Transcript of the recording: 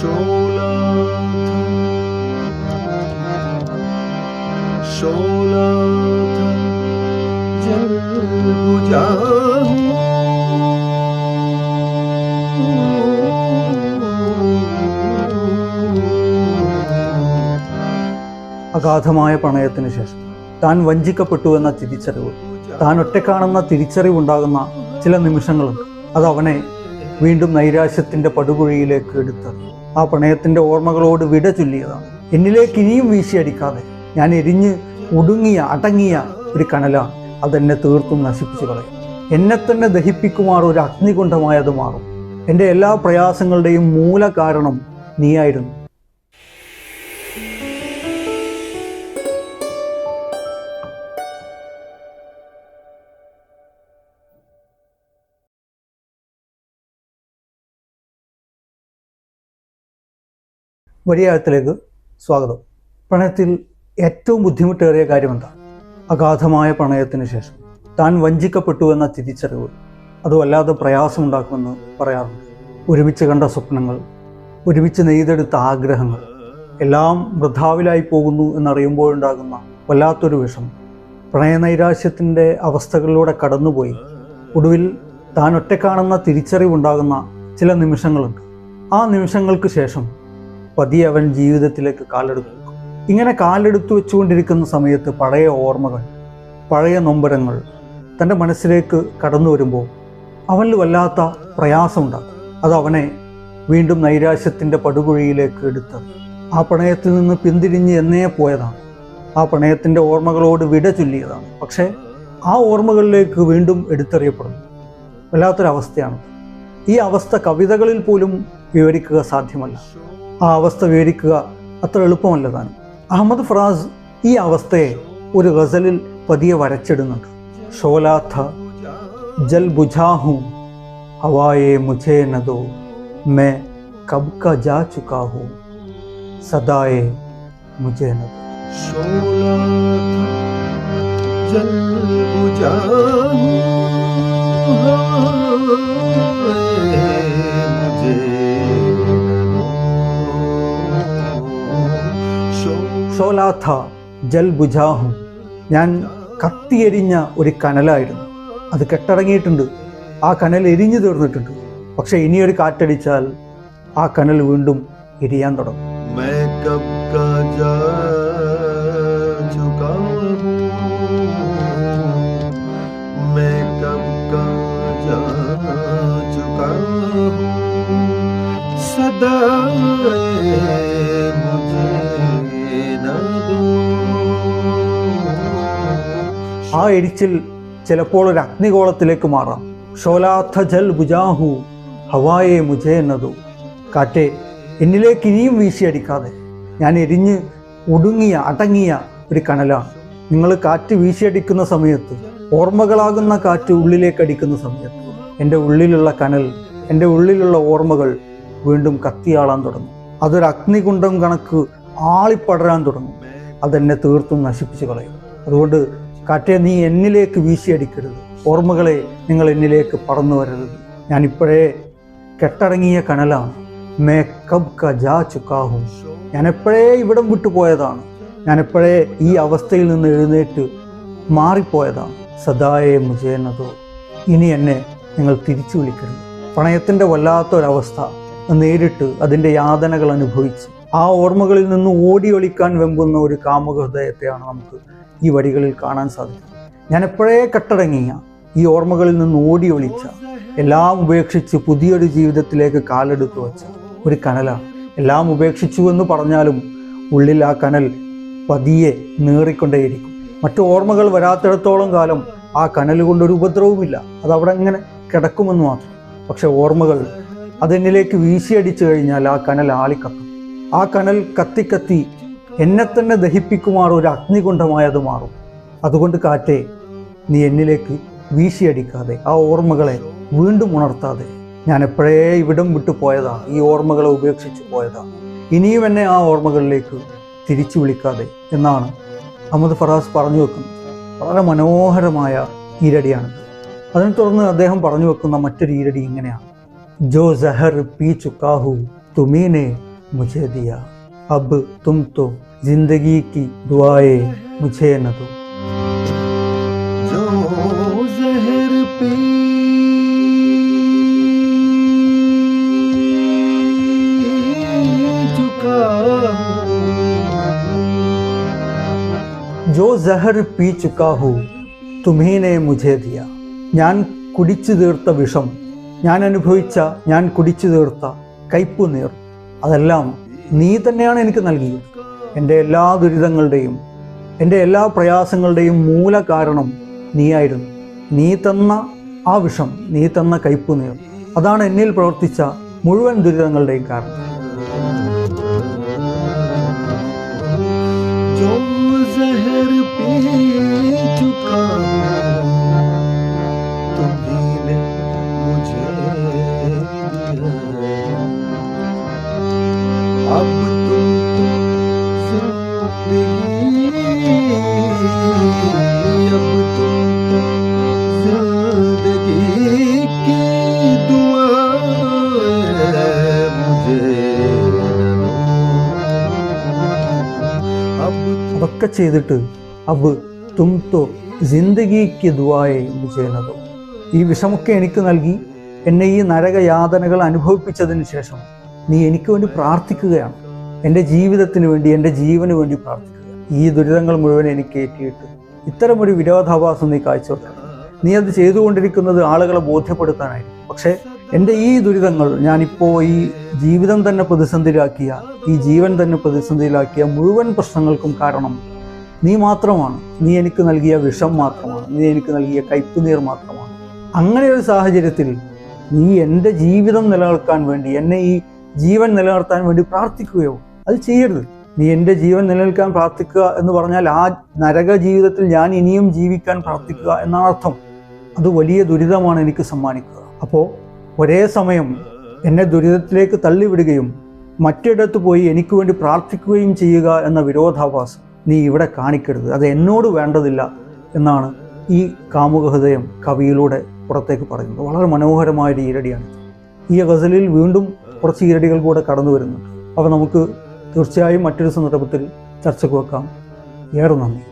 Sholatha Sholatha അഗാധമായ പ്രണയത്തിന് ശേഷം താൻ വഞ്ചിക്കപ്പെട്ടു എന്ന തിരിച്ചറിവ് താൻ ഒറ്റക്കാണെന്ന തിരിച്ചറിവുണ്ടാകുന്ന ചില നിമിഷങ്ങളും അത് അവനെ വീണ്ടും നൈരാശ്യത്തിന്റെ പടുകുഴിയിലേക്ക് എടുത്ത് ആ പ്രണയത്തിന്റെ ഓർമ്മകളോട് വിട ചൊല്ലിയതാണ്. എന്നിലേക്ക് ഇനിയും വീശിയടിക്കാതെ ഞാൻ എരിഞ്ഞ് ഒടുങ്ങിയ അടങ്ങിയ ഒരു കനലാണ് അതെന്നെ തീർത്തും നശിപ്പിച്ചു കളയും. എന്നെ തന്നെ ദഹിപ്പിക്കുമാർ ഒരു അഗ്നികുണ്ഠമായത് മാറും. എന്റെ എല്ലാ പ്രയാസങ്ങളുടെയും മൂല കാരണം നീയായിരുന്നു. വഴിയാഴത്തിലേക്ക് സ്വാഗതം. പ്രണയത്തിൽ ഏറ്റവും ബുദ്ധിമുട്ടേറിയ കാര്യം എന്താ അഗാധമായ പ്രണയത്തിന് ശേഷം താൻ വഞ്ചിക്കപ്പെട്ടു എന്ന തിരിച്ചറിവ്. അത് വല്ലാതെ പ്രയാസമുണ്ടാക്കുമെന്ന് പറയാറുണ്ട്. ഒരുമിച്ച് കണ്ട സ്വപ്നങ്ങൾ ഒരുമിച്ച് നെയ്തെടുത്ത ആഗ്രഹങ്ങൾ എല്ലാം വൃഥാവിലായി പോകുന്നു എന്നറിയുമ്പോഴുണ്ടാകുന്ന വല്ലാത്തൊരു വിഷമം പ്രണയനൈരാശ്യത്തിന്റെ അവസ്ഥകളിലൂടെ കടന്നുപോയി. ഒടുവിൽ താൻ ഒറ്റക്കാണെന്ന തിരിച്ചറിവുണ്ടാകുന്ന ചില നിമിഷങ്ങളുണ്ട്. ആ നിമിഷങ്ങൾക്ക് ശേഷം പതിയെ അവൻ ജീവിതത്തിലേക്ക് കാലെടുത്തു വെക്കും. ഇങ്ങനെ കാലെടുത്തു വെച്ചുകൊണ്ടിരിക്കുന്ന സമയത്ത് പഴയ ഓർമ്മകൾ പഴയ നൊമ്പരങ്ങൾ തന്റെ മനസ്സിലേക്ക് കടന്നു വരുമ്പോൾ അവനിൽ വല്ലാത്ത പ്രയാസമുണ്ടാകും. അത് അവനെ വീണ്ടും നൈരാശ്യത്തിന്റെ പടുകുഴിയിലേക്ക് എടുത്ത് ആ പ്രണയത്തിൽ നിന്ന് പിന്തിരിഞ്ഞ് എന്നേ പോയതാണ്. ആ പ്രണയത്തിന്റെ ഓർമ്മകളോട് വിട ചൊല്ലിയതാണ്. പക്ഷേ ആ ഓർമ്മകളിലേക്ക് വീണ്ടും എടുത്തെറിയപ്പെടുന്നു. വല്ലാത്തൊരവസ്ഥയാണ്. ഈ അവസ്ഥ കവിതകളിൽ പോലും വിവരിക്കുക സാധ്യമല്ല. आवस्थ विवरिक अत्रेपल अहमद फ्राज ई और गज़ल पदये वरचलाथ जल बुझाहू हवाए मुझे न दो मैं कब का जा चुका हूँ सदाए मुझे न दो जल बुझाहू ഷോലാഥ ജൽ ബുജാഹു ഞാൻ കത്തിയെരിഞ്ഞ ഒരു കനലായിരുന്നു അത് കെട്ടടങ്ങിയിട്ടുണ്ട് ആ കനൽ എരിഞ്ഞു തീർന്നിട്ടുണ്ട് പക്ഷെ ഇനിയൊരു കാറ്റടിച്ചാൽ ആ കനൽ വീണ്ടും എരിയാൻ തുടങ്ങും मैं कब का जा चुका हूँ मैं कब का जा चुका हूँ सदा मुझे ആ എരിച്ചിൽ ചിലപ്പോൾ ഒരു അഗ്നിഗോളത്തിലേക്ക് മാറാം. ഷോലാഥ ജൽ ബുജാഹു ഹവായെ മുജേ എന്നതു കാറ്റെ എന്നിലേക്ക് ഇനിയും വീശിയടിക്കാതെ ഞാൻ എരിഞ്ഞ് ഒടുങ്ങിയ അടങ്ങിയ ഒരു കനലാണ്. നിങ്ങൾ കാറ്റ് വീശിയടിക്കുന്ന സമയത്ത് ഓർമ്മകളാകുന്ന കാറ്റ് ഉള്ളിലേക്ക് അടിക്കുന്ന സമയത്ത് എന്റെ ഉള്ളിലുള്ള കനൽ എന്റെ ഉള്ളിലുള്ള ഓർമ്മകൾ വീണ്ടും കത്തിയാളാൻ തുടങ്ങും. അതൊരു അഗ്നികുണ്ടം കണക്ക് ആളിപ്പടരാൻ തുടങ്ങും. അതെന്നെ തീർത്തും നശിപ്പിച്ചു കളയും. അതുകൊണ്ട് കാറ്റെ നീ എന്നിലേക്ക് വീശിയടിക്കരുത്. ഓർമ്മകളെ നിങ്ങൾ എന്നിലേക്ക് പറന്നു വരരുത്. ഞാനിപ്പോഴേ കെട്ടടങ്ങിയ കനലാണ്. മേ കബ് ക ജാ ചുക്കാഹും. ഞാൻ എപ്പോഴേ ഇവിടം വിട്ടു പോയതാണ്. ഞാൻ എപ്പോഴേ ഈ അവസ്ഥയിൽ നിന്ന് എഴുന്നേറ്റ് മാറിപ്പോയതാണ്. സദായെ മുജേനതോ. ഇനി എന്നെ നിങ്ങൾ തിരിച്ചു വിളിക്കരുത്. പ്രണയത്തിന്റെ വല്ലാത്തൊരവസ്ഥ. നേരിട്ട് അതിന്റെ യാതനകൾ അനുഭവിച്ച്. ആ ഓർമ്മകളിൽ നിന്ന് ഓടിയൊളിക്കാൻ വെമ്പുന്ന ഒരു കാമുക ഹൃദയത്തെയാണ് നമുക്ക് ഈ വരികളിൽ കാണാൻ സാധിക്കും. ഞാൻ എപ്പോഴേ കെട്ടടങ്ങിയ ഈ ഓർമ്മകളിൽ നിന്ന് ഓടി ഒളിച്ച എല്ലാം ഉപേക്ഷിച്ച് പുതിയൊരു ജീവിതത്തിലേക്ക് കാലെടുത്തു വച്ച ഒരു കനല. എല്ലാം ഉപേക്ഷിച്ചു എന്ന് പറഞ്ഞാലും ഉള്ളിൽ ആ കനൽ പതിയെ നീറിക്കൊണ്ടേയിരിക്കും. മറ്റു ഓർമ്മകൾ വരാത്തിടത്തോളം കാലം ആ കനൽ കൊണ്ടൊരു ഉപദ്രവുമില്ല അത് അവിടെ അങ്ങനെ കിടക്കുമെന്ന് മാത്രം. പക്ഷെ ഓർമ്മകൾ അതെന്നിലേക്ക് വീശിയടിച്ചു കഴിഞ്ഞാൽ ആ കനൽ ആളിക്കത്തും. ആ കനൽ കത്തിക്കത്തി എന്നെ തന്നെ ദഹിപ്പിക്കുമാറോ ഒരു അഗ്നികുണ്ഠമായി അത് മാറും. അതുകൊണ്ട് കാറ്റേ നീ എന്നിലേക്ക് വീശിയടിക്കാതെ ആ ഓർമ്മകളെ വീണ്ടും ഉണർത്താതെ. ഞാൻ എപ്പോഴേ ഇവിടം വിട്ടു പോയതാ ഈ ഓർമ്മകളെ ഉപേക്ഷിച്ചു പോയതാ. ഇനിയും എന്നെ ആ ഓർമ്മകളിലേക്ക് തിരിച്ചു വിളിക്കാതെ എന്നാണ് അഹമ്മദ് ഫറാസ് പറഞ്ഞു വെക്കുന്നത് വളരെ മനോഹരമായ ഈരടിയാണ് അതിനെ തുടർന്ന് അദ്ദേഹം പറഞ്ഞു വെക്കുന്ന മറ്റൊരു ഈരടി ഇങ്ങനെയാണ്. ജോ സഹർ പി ചുക്കാഹു തുമീനെ മുജേദിയാ अब तुम तो ज़िंदगी की दुआएँ मुझे न दो जो जहर पे जो ജഹർ പീ ചുക്കാഹു തുമീനെ മുജേ ദിയ ഞാൻ കുടിച്ചു തീർത്ത വിഷം ഞാൻ അനുഭവിച്ച ഞാൻ കുടിച്ചു തീർത്ത കയ്പുനീർ അതെല്ലാം നീ തന്നെയാണ് എനിക്ക് നൽകിയത് എൻ്റെ എല്ലാ ദുരിതങ്ങളുടെയും എൻ്റെ എല്ലാ പ്രയാസങ്ങളുടെയും മൂല കാരണം നീയായിരുന്നു നീ തന്ന ആ വിഷം നീ തന്ന കയ്പു നീർ അതാണ് എന്നിൽ പ്രവർത്തിച്ച മുഴുവൻ ദുരിതങ്ങളുടെയും കാരണം जो जहर पी അതൊക്കെ ചെയ്തിട്ട് അബ് തും തോ ജിന്ദഗിക്ക് ദുവായെ ചെയ്യുന്നതോ. ഈ വിഷമൊക്കെ എനിക്ക് നൽകി എന്നെ ഈ നരകയാതനകൾ അനുഭവിപ്പിച്ചതിന് ശേഷം നീ എനിക്ക് വേണ്ടി പ്രാർത്ഥിക്കുകയാണ്. എന്റെ ജീവിതത്തിന് വേണ്ടി എന്റെ ജീവന് വേണ്ടി പ്രാർത്ഥിക്കുക. ഈ ദുരിതങ്ങൾ മുഴുവൻ എനിക്ക് ഏറ്റിയിട്ട്. ഇത്തരമൊരു വിരോധാഭാസം നീ കാഴ്ചവെക്കണം. നീ അത് ചെയ്തുകൊണ്ടിരിക്കുന്നത് ആളുകളെ ബോധ്യപ്പെടുത്താനായിരിക്കും. പക്ഷേ എന്റെ ഈ ദുരിതങ്ങൾ ഞാനിപ്പോൾ ഈ ജീവിതം തന്നെ പ്രതിസന്ധിയിലാക്കിയ ഈ ജീവൻ തന്നെ പ്രതിസന്ധിയിലാക്കിയ മുഴുവൻ പ്രശ്നങ്ങൾക്കും കാരണം നീ മാത്രമാണ്. നീ എനിക്ക് നൽകിയ വിഷം മാത്രമാണ്. നീ എനിക്ക് നൽകിയ കയ്പുനീർ മാത്രമാണ്. അങ്ങനെ ഒരു സാഹചര്യത്തിൽ നീ എന്റെ ജീവിതം നിലനിർത്താൻ വേണ്ടി എന്നെ ഈ ജീവൻ നിലനിർത്താൻ വേണ്ടി പ്രാർത്ഥിക്കുകയോ? അത് ചെയ്യരുത്. നീ എന്റെ ജീവൻ നിലനിൽക്കാൻ പ്രാർത്ഥിക്കുക എന്ന് പറഞ്ഞാൽ ആ നരക ജീവിതത്തിൽ ഞാൻ ഇനിയും ജീവിക്കാൻ പ്രാർത്ഥിക്കുക എന്നാണ് അർത്ഥം. അത് വലിയ ദുരിതമാണ് എനിക്ക് സമ്മാനിക്കുക. അപ്പോൾ ഒരേ സമയം എന്നെ ദുരിതത്തിലേക്ക് തള്ളിവിടുകയും മറ്റിടത്ത് പോയി എനിക്ക് വേണ്ടി പ്രാർത്ഥിക്കുകയും ചെയ്യുക എന്ന വിരോധാഭാസം നീ ഇവിടെ കാണിക്കരുത്. അത് എന്നോട് വേണ്ടതില്ല എന്നാണ് ഈ കാമുക ഹൃദയം കവിയിലൂടെ പുറത്തേക്ക് പറയുന്നത്. വളരെ മനോഹരമായ ഒരു ഈരടിയാണ്. ഈ ഗസലിൽ വീണ്ടും കുറച്ച് ഈരടികൾ കൂടെ കടന്നു വരുന്നുണ്ട്. അപ്പോൾ നമുക്ക് തീർച്ചയായും മറ്റൊരു സന്ദർഭത്തിൽ ചർച്ചയ്ക്ക് വെക്കാം. ഏറെ നന്ദി.